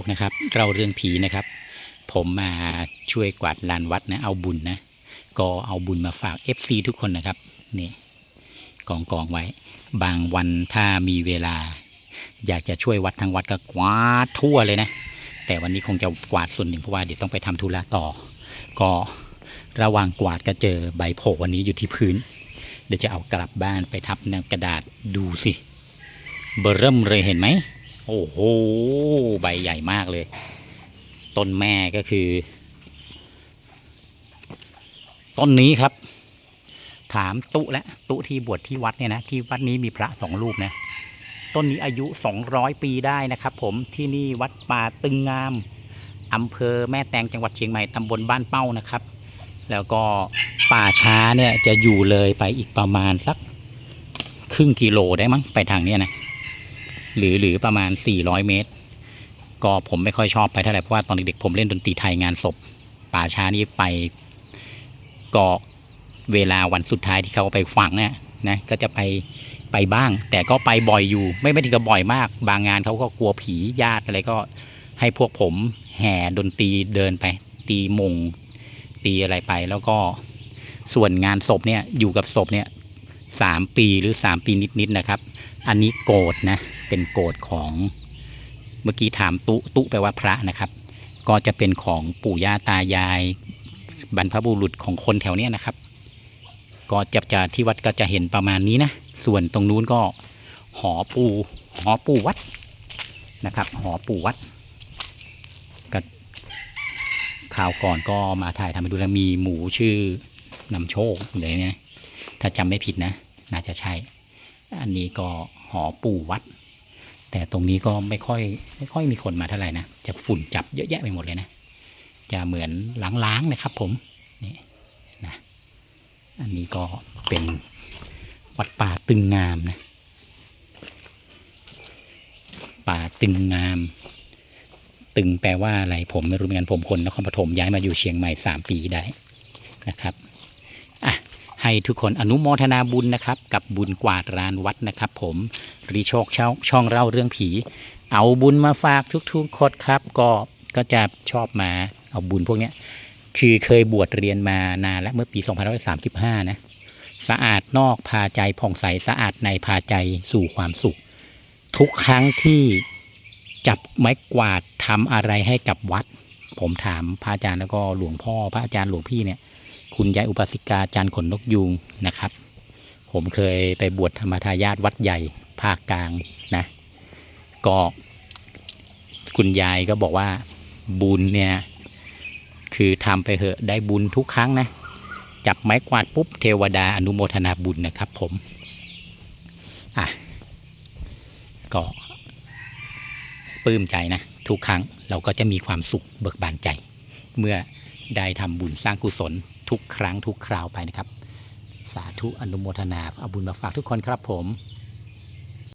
กนะครับเราเรื่องผีนะครับ ผมมาช่วยกวาดลานวัดนะ เอาบุญนะ ก็เอาบุญมาฝาก FC ทุกคนนะครับนี่กองกองไว้ บางวันถ้ามีเวลา อยากจะช่วยวัดทั้งวัดก็กวาดทั่วเลยนะ แต่วันนี้คงจะกวาดส่วนหนึ่งเพราะว่าเดี๋ยวต้องไปทำธุระต่อ ก็ระหว่างกวาดก็เจอใบโผล่วันนี้อยู่ที่พื้น เดี๋ยวจะเอากลับบ้านไปทับในกระดาษดูสิเบอร์เริ่มเลยเห็นไหม โอ้โห ใบใหญ่มากเลย ต้นแม่ก็คือ ต้นนี้ครับ ถามตุและตุที่บวชที่วัดเนี่ยนะ ที่วัดนี้มีพระสองรูปนะ ต้นนี้อายุ 200 ปีได้นะครับ ผมที่นี่วัดป่าตึงงามอำเภอแม่แตงจังหวัดเชียงใหม่ตำบลบ้านเป้านะครับ แล้วก็ป่าช้าเนี่ยจะอยู่เลยไปอีกประมาณสักครึ่งกิโลได้มั้งไปทางเนี้ยนะ หรือหรือประมาณ 400 เมตร ก็ผมไม่ค่อยชอบไปเท่าไหร่ เพราะว่าตอนเด็กๆผมเล่นดนตรีไทยงานศพ ป่าช้านี่ไปก็เวลาวันสุดท้ายที่เขาไปฝังเนี่ยนะก็จะไปไปบ้าง แต่ก็ไปบ่อยอยู่ ไม่ไม่ถึงกับบ่อยมาก บางงานเขาก็กลัวผีญาติอะไรก็ให้พวกผมแห่ดนตรีเดินไป ตีมงตีอะไรไปแล้วก็ส่วนงานศพเนี่ยอยู่กับศพเนี่ย สามปีหรือสามปีนิดๆนะครับ อันนี้โกรธนะเป็นโกรธของเมื่อกี้ถามตุตุแปลว่าพระนะครับ ก็จะเป็นของปู่ย่าตายายบรรพบุรุษของคนแถวเนี้ยนะครับ ก็จะจะที่วัดก็จะเห็นประมาณนี้นะ ส่วนตรงนู้นก็หอปู่หอปู่วัดนะครับ หอปู่วัดก็ข่าวก่อนก็มาถ่ายทำไปดูแล้วมีหมูชื่อนำโชคเลยเนี่ย ถ้าจำไม่ผิดนะ น่าจะใช่ อันนี้ก็หอปู่วัด แต่ตรงนี้ก็ไม่ค่อยไม่ค่อยมีคนมาเท่าไหร่นะ จะฝุ่นจับเยอะแยะไปหมดเลยนะ จะเหมือนล้างๆนะครับผม นี่นะ อันนี้ก็เป็นวัดป่าตึงงามนะ ป่าตึงงาม ตึงแปลว่าอะไรผมไม่รู้เหมือนกันผมคนนครปฐมย้ายมาอยู่เชียงใหม่สามปีได้นะครับ อะ ให้ทุกคนอนุโมทนาบุญนะครับ กับบุญกวาดลานวัดนะครับ ผมรีโชคช่องช่องเล่าเรื่องผี เอาบุญมาฝากทุกๆคนครับ ก็ก็จะชอบมาเอาบุญพวกเนี้ยคือเคยบวชเรียนมานานแล้วเมื่อปี 2535 นะ สะอาดนอกพาใจผ่องใสสะอาดในพาใจสู่ความสุข ทุกครั้งที่จับไม้กวาดทำอะไรให้กับวัด ผมถามพระอาจารย์แล้วก็หลวงพ่อพระอาจารย์หลวงพี่เนี่ย คุณยายอุปสิกาจารย์ขนนกยูงนะครับ ผมเคยไปบวชธรรมทายาทวัดใหญ่ภาคกลางนะ ก็คุณยายก็บอกว่าบุญเนี่ย คือทำไปเหอะได้บุญทุกครั้งนะ จับไม้กวาดปุ๊บเทวดาอนุโมทนาบุญนะครับผม อะ ก็ปลื้มใจนะ ทุกครั้งเราก็จะมีความสุขเบิกบานใจ เมื่อได้ทำบุญสร้างกุศล ทุกครั้งทุกคราวไปนะครับ สาธุอนุโมทนาเอาบุญมาฝากทุกคนครับผม